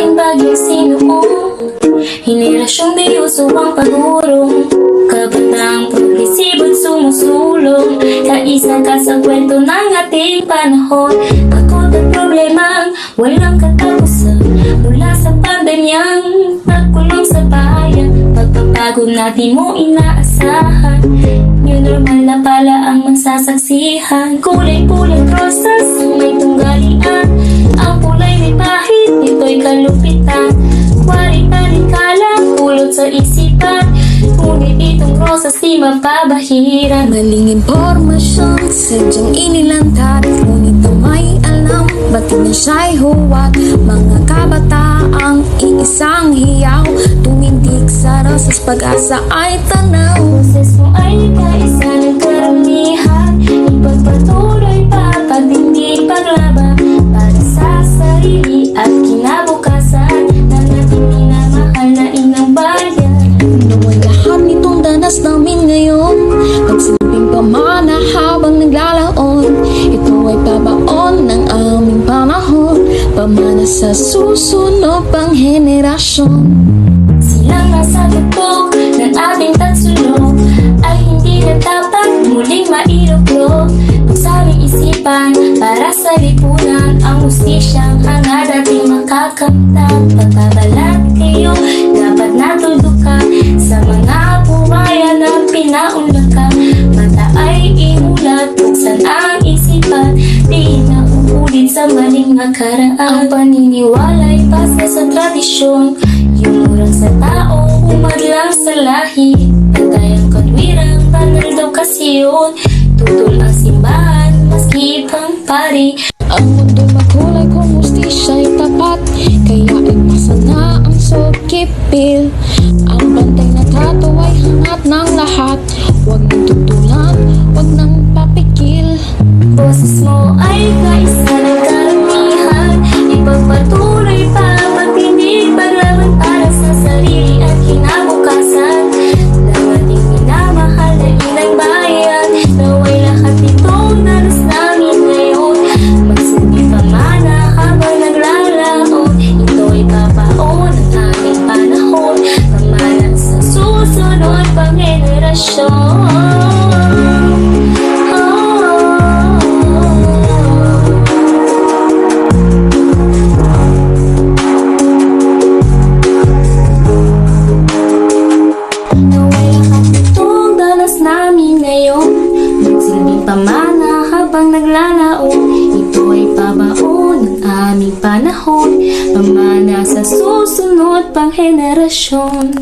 Rin bagyong sinuong Henerasyong di uso ang pagurong. Kabataang progresibo't sumusulong. Kaisa ka sa kwento ng ating panahon. Takot at problemang walang katapusan. Mula sa pandemyang pagkulong sa bayan. Pagpapago na di mo inaasahan. New normal na pala ang masasaksihan. Kulay-pulang mapabahiran Maling impormasyon, sadyang inilantad. Ngunit ang may alam, ba't na siya'y huwat Mga kabataang iisang hiyaw Tumindig sa rosas, pag-asa ay tanaw. Boses mo ay kaisa ng karamihan Ipagpatuloy pa pagdindig paglaban. Para sa sarili at kinabukasan Ng ating minamahal na inang bayan. Naway lahat nitong danas namin sa susunod pang henerasyon Silang nasa lupok ng ating tatsulok. Ay hindi na dapat muling mailuklok. Ang sa aming isipan para sa lipunan. Ang ustisyang hangad ating makakamtan. Pagbabalat kayo, dapat natudukan Sa mga buhayan na pinaunlakan Mata ay imulat, buksan ang sa maling nakaraan Ang paniniwala'y base sa tradisyon. Yung murang sa tao, umadlang sa lahi. Patay ang katwirang, banal daw kasi yun. Tutol ang simbahan, maski pang pari. Ang mundo makulay kung hustisya ay tapat Kaya ay pasa na ang sokipil pamana habang naglalaon. Ito ay pabaon ng aming panahon. Pamana sa susunod pang henerasyon